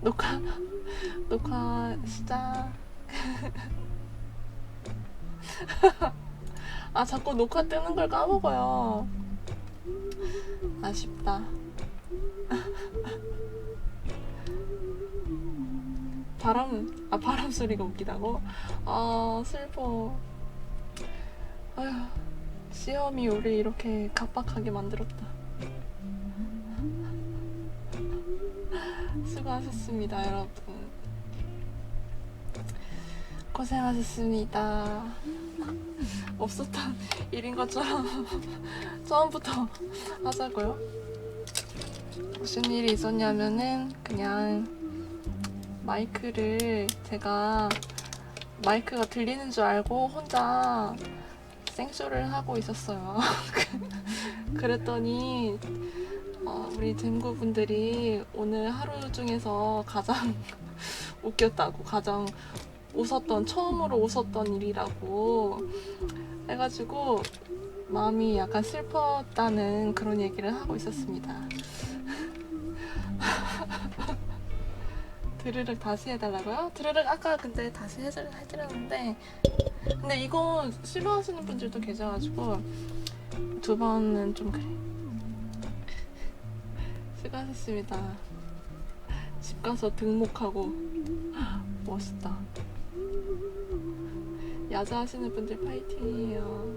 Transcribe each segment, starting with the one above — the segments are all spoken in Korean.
녹화 녹화 시작. 아 자꾸 녹화 뜨는 걸 까먹어요. 아쉽다. 바람 아 바람 소리가 웃기다고? 아 슬퍼. 아휴 시험이 우리 이렇게 각박하게 만들었다. 수고하셨습니다, 여러분. 고생하셨습니다. 없었던 일인 것처럼 처음부터 하자고요. 무슨 일이 있었냐면은 그냥 마이크를 제가 마이크가 들리는 줄 알고 혼자 생쇼를 하고 있었어요. 그랬더니 어, 우리 잼구 분들이 오늘 하루 중에서 가장 웃겼다고 가장 웃었던 처음으로 웃었던 일이라고 해가지고 마음이 약간 슬펐다는 그런 얘기를 하고 있었습니다. 드르륵 다시 해달라고요? 드르륵 아까 근데 다시 해드, 해드렸는데 근데 이거 싫어하시는 분들도 계셔가지고 두 번은 좀 그래. 수고하셨습니다. 집 가서 등목하고 멋있다. 야자 하시는 분들 파이팅이에요.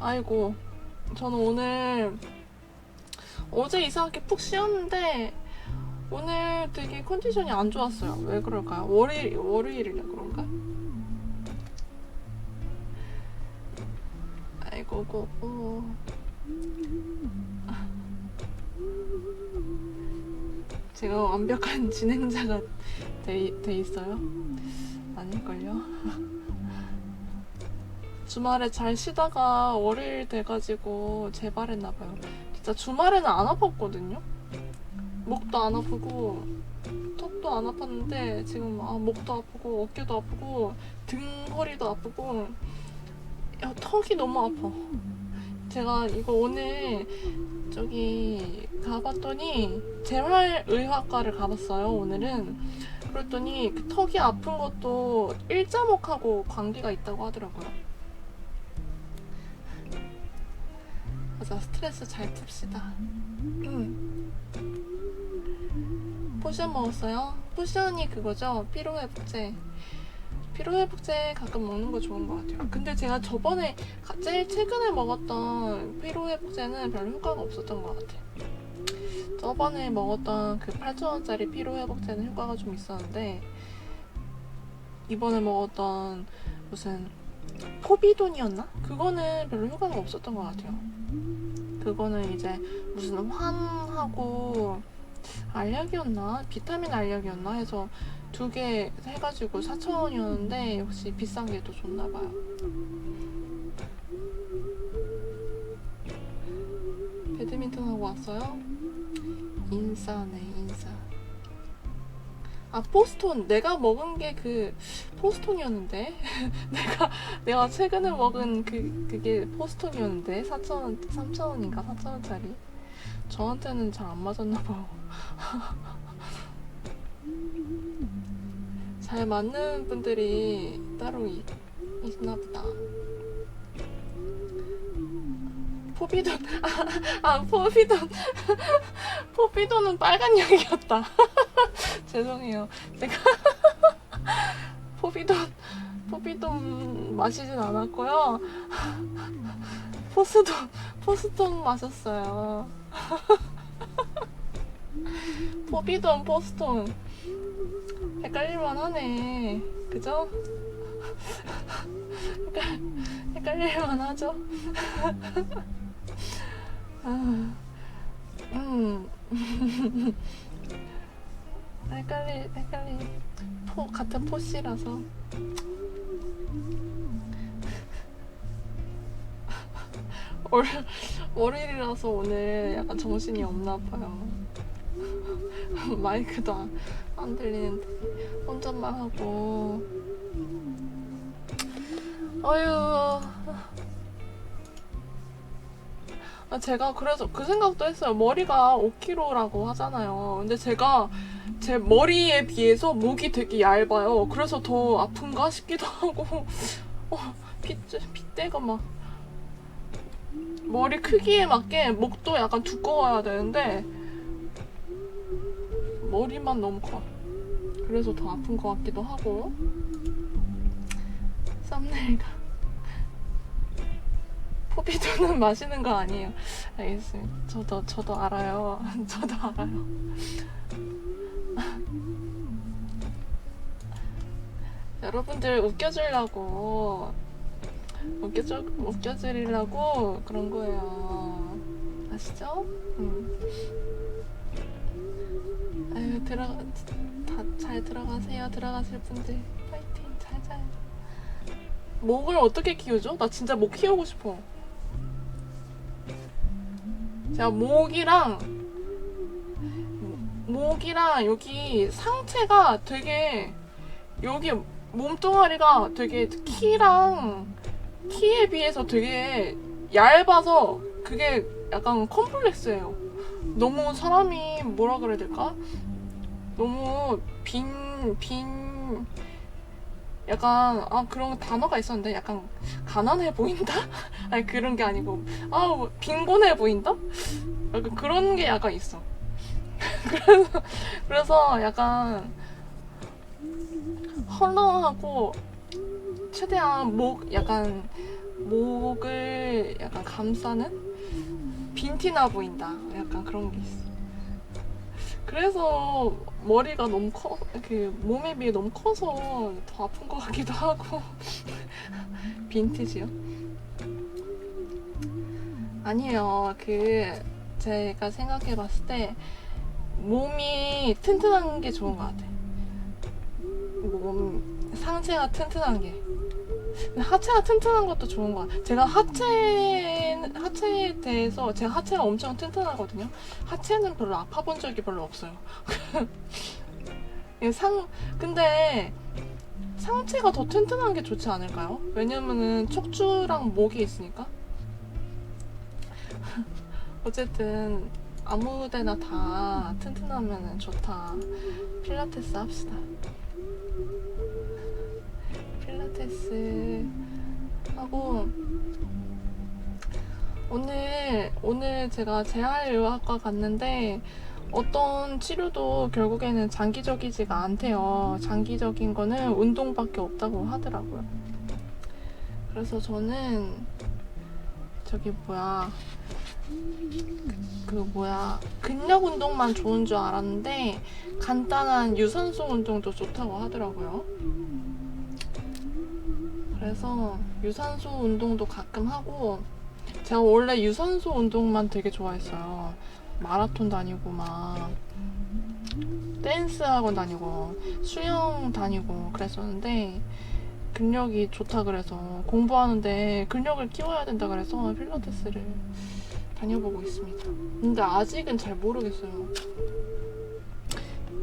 아이고, 저는 오늘 어제 이상하게 푹 쉬었는데 오늘 되게 컨디션이 안 좋았어요. 왜 그럴까요? 월요일 월요일이라 그런가? 고 고고. 제가 완벽한 진행자가 돼, 돼 있어요? 아닐걸요? 주말에 잘 쉬다가 월요일 돼가지고 재발했나봐요. 진짜 주말에는 안 아팠거든요? 목도 안 아프고, 턱도 안 아팠는데, 지금 아, 목도 아프고, 어깨도 아프고, 등, 허리도 아프고, 야, 턱이 너무 아파. 제가 이거 오늘 저기 가봤더니 재활의학과를 가봤어요 오늘은 그랬더니 그 턱이 아픈 것도 일자목하고 관계가 있다고 하더라고요 맞아 스트레스 잘 풉시다 음. 포션 먹었어요? 포션이 그거죠? 피로회복제 피로회복제 가끔 먹는 거 좋은 것 같아요. 근데 제가 저번에 가- 제일 최근에 먹었던 피로회복제는 별로 효과가 없었던 것 같아요. 저번에 먹었던 그 8,000원짜리 피로회복제는 효과가 좀 있었는데 이번에 먹었던 무슨 포비돈이었나? 그거는 별로 효과가 없었던 것 같아요. 그거는 이제 무슨 환하고 알약이었나? 비타민 알약이었나? 해서 두 개 해가지고 4,000원이었는데 역시 비싼 게 더 좋나 봐요. 배드민턴 하고 왔어요? 인싸네 인싸. 아 포스톤 내가 먹은 게 그 포스톤이었는데 내가 내가 최근에 먹은 그 그게 포스톤이었는데 4,000원 3,000원인가 4,000원짜리 저한테는 잘 안 맞았나 봐요. 잘 맞는 분들이 따로 이- 있나 보다. 포비돈, 아, 아 포비돈. 포비돈은 빨간 약이었다. 죄송해요. 제가 포비돈, 포비돈 마시진 않았고요. 포스돈, 포스톤 마셨어요. 포비돈, 포스톤. 헷갈릴만 하네. 그죠? 헷갈, 헷갈릴만 하죠? 아, 음. 헷갈리, 헷갈리. 포, 같은 포씨라서. 월, 월요일이라서 오늘 약간 정신이 없나 봐요. 마이크도 안, 안 들리는데 혼잣말 하고 어휴 아, 제가 그래서 그 생각도 했어요. 머리가 5kg라고 하잖아요. 근데 제가 제 머리에 비해서 목이 되게 얇아요. 그래서 더 아픈가 싶기도 하고, 어, 핏, 핏대가 막. 머리 크기에 맞게 목도 약간 두꺼워야 되는데, 머리만 너무 커. 그래서 더 아픈 것 같기도 하고. 썸네일가. 포비도는 마시는 거 아니에요. 알겠어요. 저도 저도 알아요. 저도 알아요. 여러분들 웃겨주려고 웃겨주 웃겨드리려고 그런 거예요. 아시죠? 음. 아유 들어 다잘 들어가세요. 들어가실 분들 파이팅 잘 자요. 목을 어떻게 키우죠? 나 진짜 목 키우고 싶어. 제가 목이랑 목이랑 여기 상체가 되게 여기 몸뚱아리가 되게 키랑 키에 비해서 되게 얇아서 그게 약간 컴플렉스예요. 너무 사람이 뭐라 그래야 될까? 너무 빈, 빈, 약간, 아, 그런 단어가 있었는데, 약간, 가난해 보인다? 아니, 그런 게 아니고, 아, 뭐, 빈곤해 보인다? 약간 그런 게 약간 있어. 그래서, 그래서 약간, 헐렁하고, 최대한 목, 약간, 목을 약간 감싸는? 빈티나 보인다. 약간 그런 게 있어. 그래서 머리가 너무 커, 그 몸에 비해 너무 커서 더 아픈 것 같기도 하고. 빈티지요? 아니에요. 그, 제가 생각해 봤을 때 몸이 튼튼한 게 좋은 것 같아. 몸, 상체가 튼튼한 게. 하체가 튼튼한 것도 좋은 것 같아요. 제가 하체, 하체에 대해서, 제가 하체가 엄청 튼튼하거든요. 하체는 별로 아파 본 적이 별로 없어요. 예, 상, 근데, 상체가 더 튼튼한 게 좋지 않을까요? 왜냐면은 척추랑 목이 있으니까. 어쨌든, 아무 데나 다 튼튼하면 좋다. 필라테스 합시다. 필라테스 하고 오늘 오늘 제가 재활의학과 갔는데 어떤 치료도 결국에는 장기적이지가 않대요. 장기적인 거는 운동밖에 없다고 하더라고요. 그래서 저는 저기 뭐야 그, 그 뭐야 근력 운동만 좋은 줄 알았는데 간단한 유산소 운동도 좋다고 하더라고요. 그래서 유산소 운동도 가끔 하고 제가 원래 유산소 운동만 되게 좋아했어요. 마라톤 다니고 막 댄스 학원 다니고 수영 다니고 그랬었는데 근력이 좋다 그래서 공부하는데 근력을 키워야 된다 그래서 필라테스를 다녀보고 있습니다. 근데 아직은 잘 모르겠어요.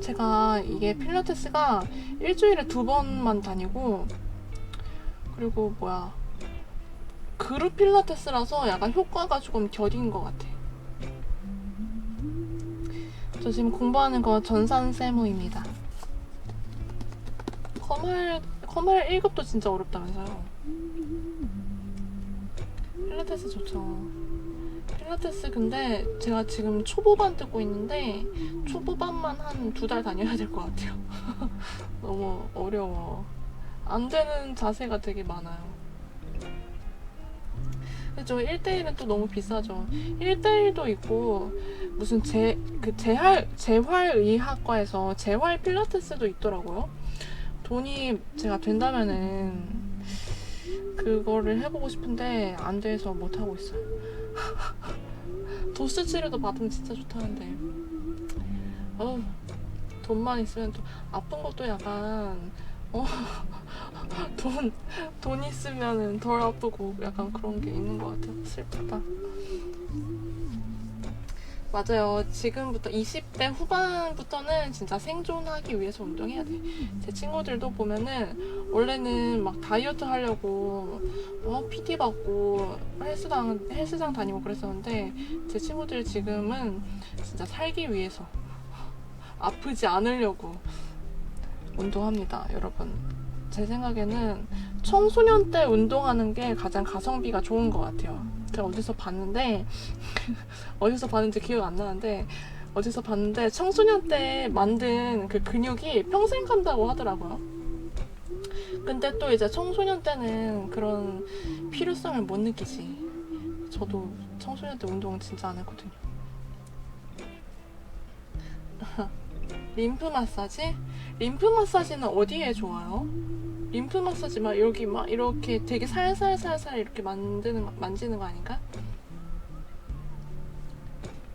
제가 이게 필라테스가 일주일에 두 번만 다니고 그리고 뭐야 그룹 필라테스라서 약간 효과가 조금 더딘 것 같아. 저 지금 공부하는 거 전산 세모입니다. 컴활 컴활 1급도 진짜 어렵다면서요. 필라테스 좋죠. 필라테스 근데 제가 지금 초보반 듣고 있는데 초보반만 한 두 달 다녀야 될 것 같아요. 너무 어려워. 안 되는 자세가 되게 많아요. 그죠? 1대1은 또 너무 비싸죠. 1대1도 있고, 무슨 재, 그 재활, 재활의학과에서 재활 필라테스도 있더라고요. 돈이 제가 된다면은, 그거를 해보고 싶은데, 안 돼서 못하고 있어요. 도수 치료도 받으면 진짜 좋다는데. 어우, 돈만 있으면 또, 아픈 것도 약간, 어, 돈, 돈 있으면은 덜 아프고 약간 그런 게 있는 것 같아요. 슬프다. 맞아요. 지금부터 20대 후반부터는 진짜 생존하기 위해서 운동해야 돼. 제 친구들도 보면은 원래는 막 다이어트 하려고 어, PT 받고 헬스장 헬스장 다니고 그랬었는데 제 친구들 지금은 진짜 살기 위해서 아프지 않으려고 운동합니다, 여러분. 제 생각에는 청소년 때 운동하는 게 가장 가성비가 좋은 것 같아요. 제가 어디서 봤는데 어디서 봤는지 기억 안 나는데 어디서 봤는데 청소년 때 만든 그 근육이 평생 간다고 하더라고요. 근데 또 이제 청소년 때는 그런 필요성을 못 느끼지. 저도 청소년 때 운동 진짜 안 했거든요. 림프 마사지? 림프 마사지는 어디에 좋아요? 림프 마사지 막 여기 막 이렇게 되게 살살살살 이렇게 만드는 거- 만지는 거 아닌가?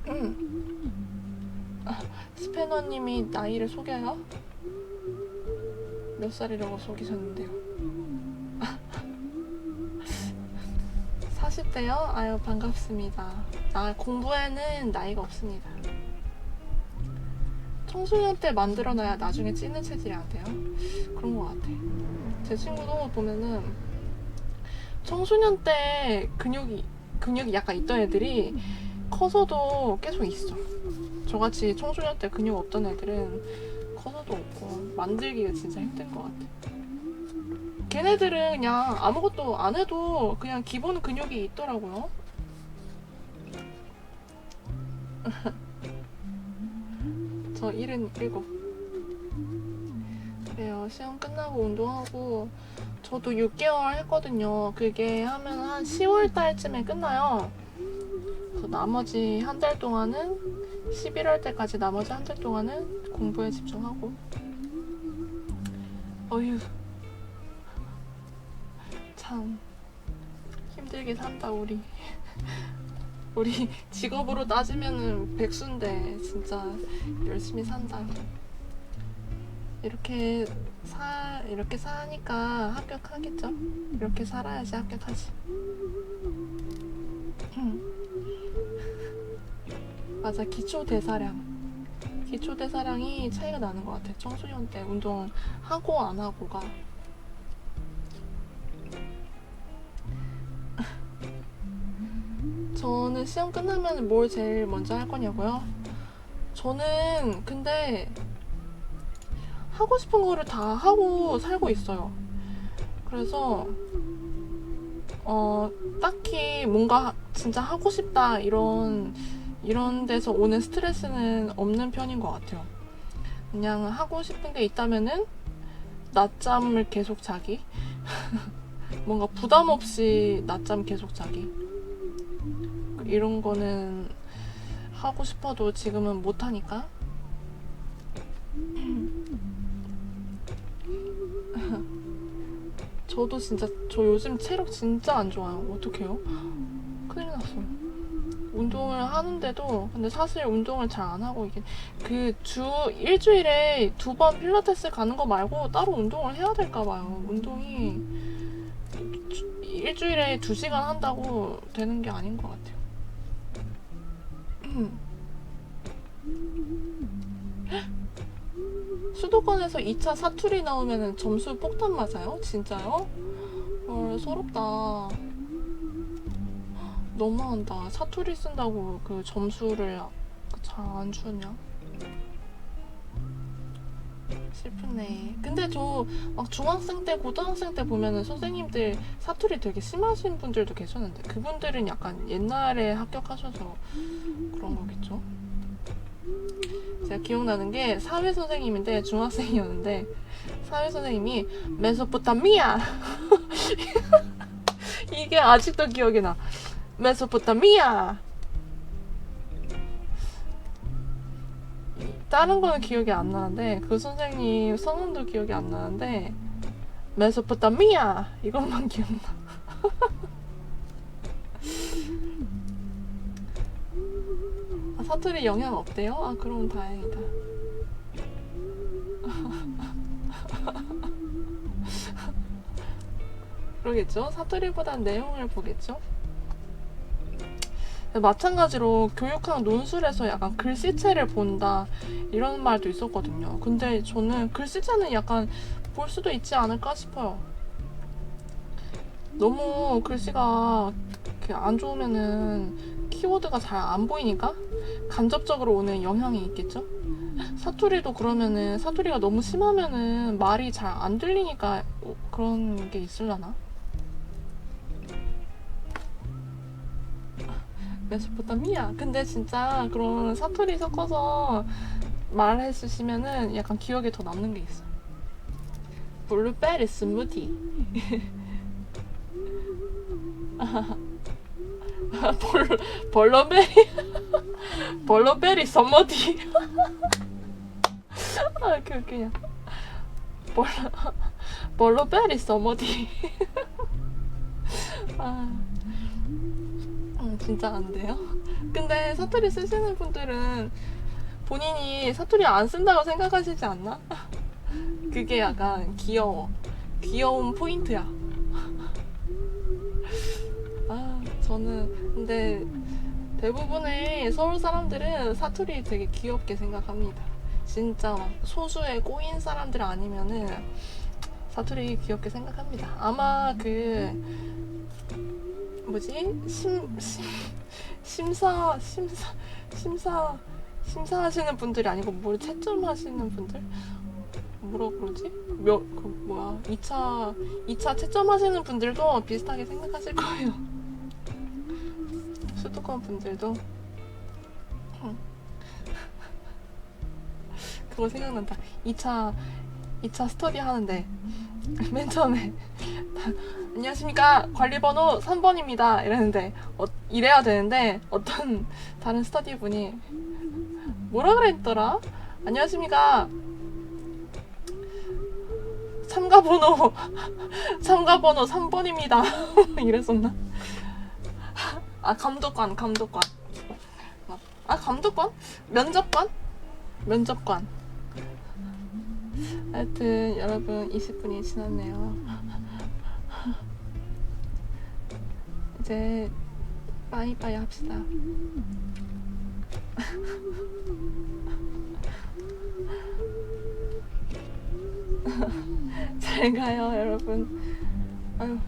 음. 아, 스패너님이 나이를 속여요? 몇 살이라고 속이셨는데요? 40대요? 아유 반갑습니다. 아 공부에는 나이가 없습니다. 청소년 때 만들어놔야 나중에 찌는 체질이 안 돼요? 그런 것 같아. 제 친구도 보면은 청소년 때 근육이 근육이 약간 있던 애들이 커서도 계속 있어. 저같이 청소년 때 근육 없던 애들은 커서도 없고 만들기가 진짜 힘든 것 같아. 걔네들은 그냥 아무것도 안 해도 그냥 기본 근육이 있더라고요. 저 일은 일곱. 그래요. 시험 끝나고 운동하고 저도 6개월 했거든요. 그게 하면 한 10월 달쯤에 끝나요. 그래서 나머지 한 달 동안은 11월 때까지 나머지 한 달 동안은 공부에 집중하고. 어휴. 참 힘들게 산다 우리. 우리 직업으로 따지면은 백수인데 진짜 열심히 산다. 이렇게 사 이렇게 사니까 합격하겠죠? 이렇게 살아야지 합격하지. 맞아 기초 대사량. 기초 대사량이 차이가 나는 것 같아. 청소년 때 운동 하고 안 하고가. 저는 시험 끝나면 뭘 제일 먼저 할 거냐고요? 저는 근데 하고 싶은 거를 다 하고 살고 있어요. 그래서 어 딱히 뭔가 진짜 하고 싶다 이런 이런 데서 오는 스트레스는 없는 편인 것 같아요. 그냥 하고 싶은 게 있다면은 낮잠을 계속 자기 뭔가 부담 없이 낮잠 계속 자기 이런 거는 하고 싶어도 지금은 못 하니까 저도 진짜 저 요즘 체력 진짜 안 좋아요. 어떡해요? 큰일 났어. 운동을 하는데도 근데 사실 운동을 잘 안 하고 이게 그 주 일주일에 두 번 필라테스 가는 거 말고 따로 운동을 해야 될까 봐요. 운동이 주- 일주일에 두 시간 한다고 되는 게 아닌 것 같아요. 수도권에서 2차 사투리 나오면 점수 폭탄 맞아요? 진짜요? 헐, 서럽다. 너무한다. 사투리 쓴다고 그 점수를 잘 안 주냐? 슬프네. 근데 저 막 중학생 때, 고등학생 때 보면은 선생님들 사투리 되게 심하신 분들도 계셨는데 그분들은 약간 옛날에 합격하셔서 그런 거겠죠? 제가 기억나는 게 사회 선생님인데 중학생이었는데 사회 선생님이 메소포타미아 이게 아직도 기억이 나 메소포타미아 다른 거는 기억이 안 나는데 그 선생님 성함도 기억이 안 나는데 메소포타미아 이것만 기억나 아, 사투리 영향 없대요? 아 그럼 다행이다. 그러겠죠? 사투리보단 내용을 보겠죠? 마찬가지로 교육학 논술에서 약간 글씨체를 본다 이런 말도 있었거든요. 근데 저는 글씨체는 약간 볼 수도 있지 않을까 싶어요. 너무 글씨가 이렇게 안 좋으면은 키워드가 잘 안 보이니까 간접적으로 오는 영향이 있겠죠? 사투리도 그러면은 사투리가 너무 심하면은 말이 잘 안 들리니까 어, 그런 게 있을라나? 메소포타미아. 근데 진짜 그런 사투리 섞어서 말해 주시면은 약간 기억에 더 남는 게 있어요. 블루베리 스무디. 벌, 벌러베리 벌러베리 서머디 아 이렇게 웃기냐 벌러 벌러베리 서머디 아 음, 진짜 안 돼요 근데 사투리 쓰시는 분들은 본인이 사투리 안 쓴다고 생각하시지 않나? 그게 약간 귀여워 귀여운 포인트야 아, 저는 근데 대부분의 서울 사람들은 사투리 되게 귀엽게 생각합니다. 진짜 막 소수의 꼬인 사람들 아니면은 사투리 귀엽게 생각합니다. 아마 그 뭐지 심, 심 심사 심사 심사 심사하시는 분들이 아니고 뭘 채점하시는 분들 뭐라 그러지? 몇, 그, 뭐야, 2차, 2차 채점하시는 분들도 비슷하게 생각하실 거예요. 수도권 분들도. 응. 그거 생각난다. 2차, 2차 스터디 하는데, 맨 처음에, 안녕하십니까. 관리번호 3번입니다. 이랬는데, 어, 이래야 되는데, 어떤 다른 스터디 분이, 뭐라 그랬더라? 안녕하십니까. 참가번호 참가번호 3번입니다 이랬었나? 아 감독관 감독관 아 감독관? 면접관? 면접관 하여튼 여러분 20분이 지났네요 이제 빠이빠이 합시다 잘 가요, 여러분. 아유,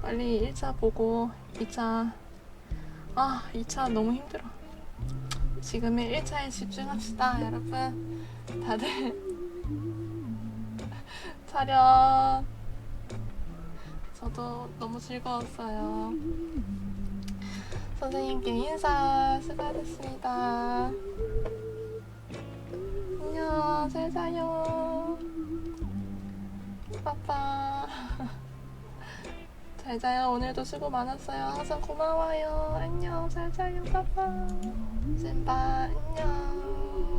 빨리 1차 보고 2차. 아, 2차 너무 힘들어. 지금은 1차에 집중합시다, 여러분. 다들 차렷. 저도 너무 즐거웠어요. 선생님께 인사 수고하셨습니다. 안녕, 잘 자요. 빠빠. 잘 자요. 오늘도 수고 많았어요. 항상 고마워요. 안녕, 잘 자요. 빠빠. 쌤바, 안녕.